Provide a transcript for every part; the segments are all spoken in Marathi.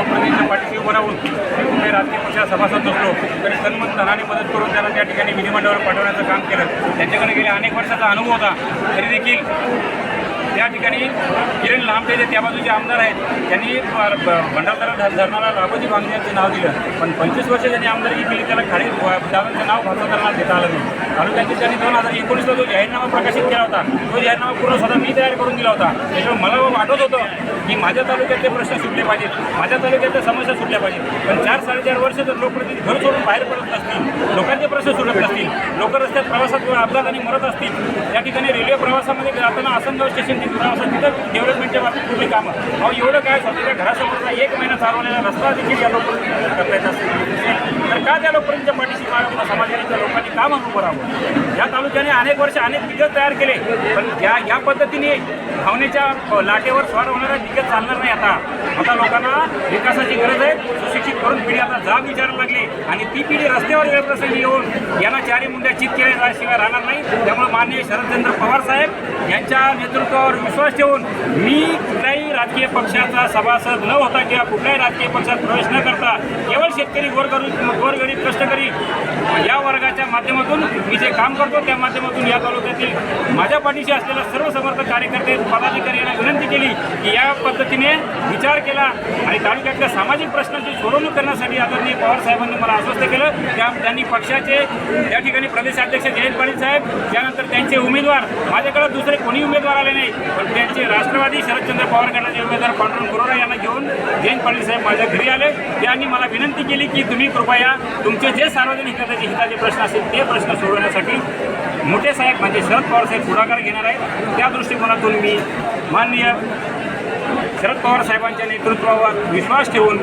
लोकप्रतिनिधींच्या पाठीशी उभं राहून मी कुठे राजकीय पक्षाला सभासद नसलो तरी सन्मत तनाने मदत करून त्याला त्या ठिकाणी विधिमंडळावर पाठवण्याचं काम केलं. त्यांच्याकडे गेल्या अनेक वर्षाचा अनुभव होता. तरी देखील त्या ठिकाणी किरण लांबटे जे त्या बाजूचे आमदार आहेत त्यांनी भंडारदारा धरणाला लाभोजी बांधण्याचं नाव दिलं. पण पंचवीस वर्ष त्यांनी आमदारकी केली त्याला खाडी दादांचं नाव भागवतांना देता आलं नाही तालुक्याचे त्यांनी दोन हजार एकोणीसला जो जाहीरनामा प्रकाशित केला होता तो जाहीरनामा पूर्ण स्वतः मी तयार करून दिला होता. त्याच्यामुळे मला वाटत होतं की माझ्या तालुक्यातले प्रश्न सुटले पाहिजेत माझ्या तालुक्यातल्या समस्या सुटल्या पाहिजेत. पण चार साडेचार वर्ष जर लोकप्रतिनिधी घर सोडून बाहेर पडत नसतील लोकांचे प्रश्न सुटत नसतील. लोक रस्त्यात प्रवासात अपघाताने मरत असतील या ठिकाणी रेल्वे प्रवासामध्ये जाताना आसनगाव स्टेशनची प्रवासात तिथं डेव्हलपमेंटच्या बाबतीत कुठली कामं अहो एवढं काय स्वतःच्या घरासमोरचा एक महिना चालवलेला रस्ता देखील या लोकांपर्यंत करता येत असेल. तर का त्या लोकांच्या पाठीशी मागं समाजाच्या लोकांनी काम अनुभव करावं या तालुक्याने अनेक वर्ष अनेक दिग्गज तयार केले पण या या पद्धतीने भावनेच्या लाटेवर स्वार होणारा दिग्गज चालणार नाही आता. आता लोकांना विकासाची गरज आहे. सुशिक्षित करून पिढी आता जाब विचारायला लागली आणि ती पिढी रस्त्यावर येत प्रसंगी येऊन यांना चारी मुंडे मुंड्या चित शिवाय राहणार नाही. त्यामुळे माननीय शरदचंद्र पवार साहेब यांच्या नेतृत्वावर विश्वास ठेवून मी कुठल्याही राजकीय पक्षाचा सभासद न होता किंवा कुठल्याही राजकीय पक्षात प्रवेश न करता केवळ शेतकरी गोरगरीब गोरगरीब कष्टकरी या वर्गाच्या माध्यमातून मी जे काम करतो त्या माध्यमातून या तालुक्यातील माझ्या पाठीशी असलेल्या सर्व समर्थ कार्यकर्ते पदाधिकारी यांना विनंती केली की या पद्धतीने विचार केला आणि तालुक्यातल्या सामाजिक प्रश्नांची सोडवणूक करण्यासाठी आदरणीय पवार साहेबांनी मला आश्वस्त केलं. त्या त्यांनी पक्षाचे या ठिकाणी प्रदेशाध्यक्ष जयंत पाटील साहेब त्यानंतर त्यांचे उमेदवार माझ्याकडे दुसरे कोणी उमेदवार आले नाही. पण त्यांचे राष्ट्रवादी शरदचंद्र पवार गटाचे उमेदवार पांडुरंग गुरोरा यांना घेऊन जयंत पाटील साहेब माझ्या घरी आले. त्यांनी मला विनंती केली की तुम्ही कृपया तुमचे जे सार्वजनिक हिताचे हिताचे प्रश्न असतील ते प्रश्न सोडवण्यासाठी मोठे साहेब म्हणजे शरद पवार साहेब पुढाकार घेणार आहेत. त्या दृष्टिकोनातून मी माननीय शरद पवार साहेबांच्या नेतृत्वावर विश्वास ठेवून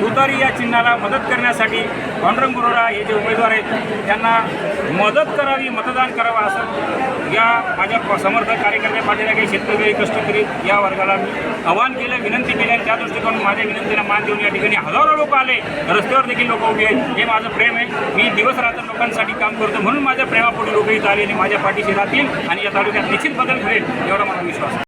तुतारी या चिन्हाला मदत करण्यासाठी पांडुरंग गुरोरा हे जे उमेदवार आहेत त्यांना मदत करावी मतदान करावं असं या माझ्या प- समर्थक कार्यकर्ते पाठीला काही शेतकरी कष्टकरी या वर्गाला मी आवाहन केलं विनंती केली आणि त्या दृष्टिकोन माझ्या विनंतीला मान देऊन या ठिकाणी हजारो लोक आले. रस्त्यावर देखील लोक उभे आहेत. हे माझं प्रेम आहे. मी दिवस रात्र लोकांसाठी काम करतो म्हणून माझ्या प्रेमापुढे लोक इथं आले आणि माझ्या पाठीशी राहतील आणि या तालुक्यात निश्चित बदल घडेल एवढा मला विश्वास आहे.